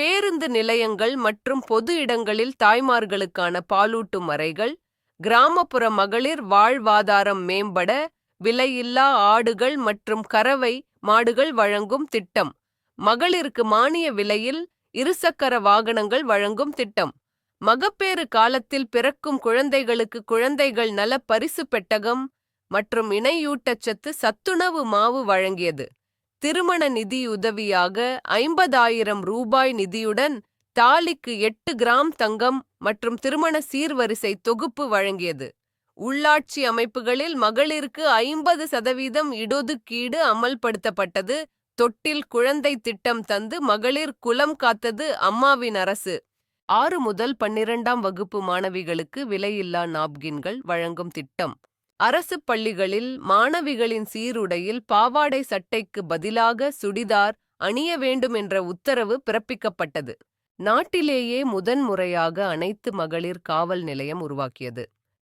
பேருந்து நிலையங்கள் மற்றும் பொது இடங்களில் தாய்மார்களுக்கான பாலூட்டும் அறைகள் கிராமப்புற மகளிர் வாழ்வாதாரம் மேம்பட விலையில்லா ஆடுகள் மற்றும் கறவை மாடுகள் வழங்கும் திட்டம். மகளிருக்கு மானிய விலையில் இருசக்கர வாகனங்கள் வழங்கும் திட்டம். மகப்பேறு காலத்தில் பிறக்கும் குழந்தைகளுக்கு குழந்தைகள் நல பரிசு பெட்டகம் மற்றும் இணையூட்டச்சத்து சத்துணவு மாவு வழங்கியது. திருமண நிதியுதவியாக ஐம்பதாயிரம் ரூபாய் நிதியுடன் தாலிக்கு எட்டு கிராம் தங்கம் மற்றும் திருமண சீர்வரிசை தொகுப்பு வழங்கியது. உள்ளாட்சி அமைப்புகளில் மகளிருக்கு ஐம்பது சதவீதம் இடொதுக்கீடு அமல்படுத்தப்பட்டது. தொட்டில் குழந்தை திட்டம் தந்து மகளிர் குலம் காத்தது அம்மாவின் அரசு. ஆறு முதல் பன்னிரண்டாம் வகுப்பு மாணவிகளுக்கு விலையில்லா நாப்கின்கள் வழங்கும் திட்டம். அரசு பள்ளிகளில் மாணவிகளின் சீருடையில் பாவாடை சட்டைக்கு பதிலாக சுடிதார் அணிய வேண்டும் என்ற உத்தரவு பிறப்பிக்கப்பட்டது. நாட்டிலேயே முதன்முறையாக அனைத்து மகளிர் காவல் நிலையம் உருவாக்கியது.